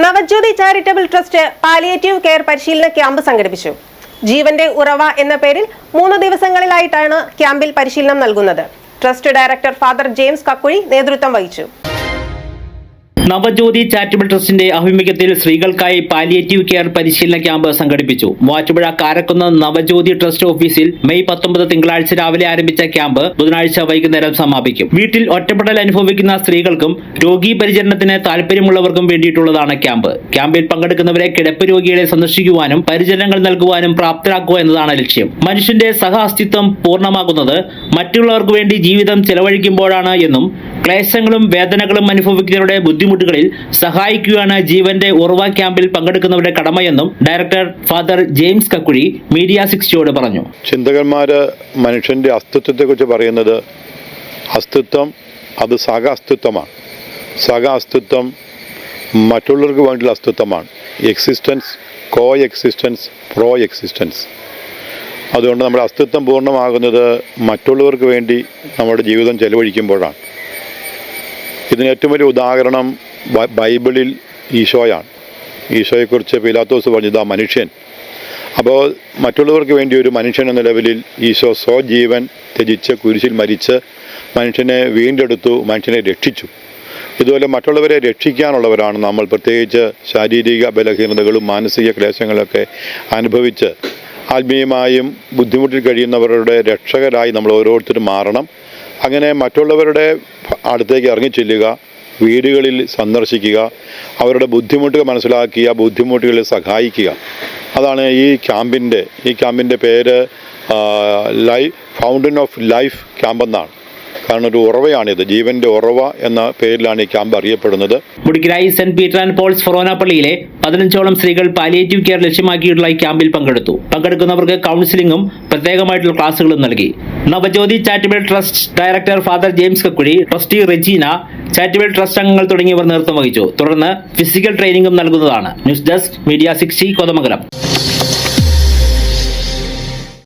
Navajyothi charitable trust palliative care പരിശീലന camp സംഘടിപ്പിച്ചു. ജീവന്റെ ഉറവ എന്ന പേരിൽ മൂന്ന് ദിവസങ്ങളിലായിട്ടാണ് ക്യാമ്പിൽ പരിശീലനം നൽകുന്നത്. Trust director father James Kakkuzhi നേതൃത്വം വഹിച്ചു. നവജ്യോതി ചാരിറ്റബിൾ ട്രസ്റ്റിന്റെ ആഭിമുഖ്യത്തിൽ സ്ത്രീകൾക്കായി പാലിയേറ്റീവ് കെയർ പരിശീലന ക്യാമ്പ് സംഘടിപ്പിച്ചു. മൂവാറ്റുപുഴ കാരക്കുന്ന് നവജ്യോതി ട്രസ്റ്റ് ഓഫീസിൽ മെയ് പത്തൊമ്പത് തിങ്കളാഴ്ച രാവിലെ ആരംഭിച്ച ക്യാമ്പ് ബുധനാഴ്ച വൈകുന്നേരം സമാപിക്കും. വീട്ടിൽ ഒറ്റപ്പെടൽ അനുഭവിക്കുന്ന സ്ത്രീകൾക്കും രോഗി പരിചരണത്തിന് താല്പര്യമുള്ളവർക്കും വേണ്ടിയിട്ടുള്ളതാണ് ക്യാമ്പ്. ക്യാമ്പിൽ പങ്കെടുക്കുന്നവരെ കിടപ്പ് രോഗികളെ സന്ദർശിക്കുവാനും പരിചരണങ്ങൾ നൽകുവാനും പ്രാപ്തരാക്കുക എന്നതാണ് ലക്ഷ്യം. മനുഷ്യന്റെ സഹ അസ്തിത്വം പൂർണമാകുന്നത് മറ്റുള്ളവർക്ക് വേണ്ടി ജീവിതം ചെലവഴിക്കുമ്പോഴാണ് എന്നും ക്ലേശങ്ങളും വേദനകളും അനുഭവിക്കുന്നവരുടെ ബുദ്ധിമുട്ടുകളിൽ സഹായിക്കുകയാണ് ജീവന്റെ ഉറവ ക്യാമ്പിൽ പങ്കെടുക്കുന്നവരുടെ കടമയെന്നും director father James Kakkuzhi media സിക്സ്റ്റിയോട് പറഞ്ഞു. ചിന്തകന്മാര് മനുഷ്യന്റെ അസ്തിത്വത്തെക്കുറിച്ച് പറയുന്നത് അസ്തിത്വം അത് സഹ അസ്തിത്വമാണ് സഹ അസ്തിത്വം മറ്റുള്ളവർക്ക് വേണ്ടിയുള്ള അസ്തിത്വമാണ്. Existence co existence pro existence അതുകൊണ്ട് നമ്മുടെ അസ്തിത്വം പൂർണമാകുന്നത് മറ്റുള്ളവർക്ക് വേണ്ടി നമ്മുടെ ജീവിതം ചെലവഴിക്കുമ്പോഴാണ്. ഇതിന് ഏറ്റവും വലിയ ഉദാഹരണം ബൈബിളിൽ ഈശോയാണ്. ഈശോയെക്കുറിച്ച് പിലാത്തോസ് പറഞ്ഞത് ആ മനുഷ്യൻ. അപ്പോൾ മറ്റുള്ളവർക്ക് വേണ്ടി ഒരു മനുഷ്യൻ എന്ന ലെവലിൽ ഈശോ സ്വജീവൻ ത്യജിച്ച് കുരിശിൽ മരിച്ച് മനുഷ്യനെ വീണ്ടെടുത്തു മനുഷ്യനെ രക്ഷിച്ചു. ഇതുപോലെ മറ്റുള്ളവരെ രക്ഷിക്കാനുള്ളവരാണ് നമ്മൾ. പ്രത്യേകിച്ച് ശാരീരിക ബലഹീനതകളും മാനസിക ക്ലേശങ്ങളൊക്കെ അനുഭവിച്ച് ആത്മീയമായും ബുദ്ധിമുട്ടിൽ കഴിയുന്നവരുടെ രക്ഷകരായി നമ്മൾ ഓരോരുത്തരും മാറണം. അങ്ങനെ മറ്റുള്ളവരുടെ അടുത്തേക്ക് ഇറങ്ങിച്ചെല്ലുക വീടുകളിൽ സന്ദർശിക്കുക അവരുടെ ബുദ്ധിമുട്ടുകൾ മനസ്സിലാക്കി ആ ബുദ്ധിമുട്ടുകളിൽ സഹായിക്കുക. അതാണ് ഈ ക്യാമ്പിന്റെ ഈ ക്യാമ്പിന്റെ പേര് ലൈഫ് ഫൗണ്ടൻ ഓഫ് ലൈഫ് ക്യാമ്പെന്നാണ്. കാരണം ഒരു ഉറവയാണിത് ജീവന്റെ ഉറവ എന്ന പേരിലാണ് ഈ ക്യാമ്പ് അറിയപ്പെടുന്നത്. Mudikkarai saint Peter and Paul's ഫൊറോന പള്ളിയിലെ പതിനഞ്ചോളം സ്ത്രീകൾ പാലിയേറ്റീവ് കെയർ ലക്ഷ്യമാക്കിയിട്ടുള്ള ഈ ക്യാമ്പിൽ പങ്കെടുത്തു. പങ്കെടുക്കുന്നവർക്ക് കൗൺസിലിംഗും പ്രത്യേകമായിട്ടുള്ള ക്ലാസ്സുകളും നൽകി. Navajyothi charitable trust director father James Kakkuzhi trustee Regina charitable trust അംഗങ്ങൾ തുടങ്ങിയവർ നേതൃത്വം വഹിച്ചു. തുടർന്ന് ഫിസിക്കൽ ട്രെയിനിങ്ങും നൽകുന്നതാണ്. News desk media sixty Kothamangalam.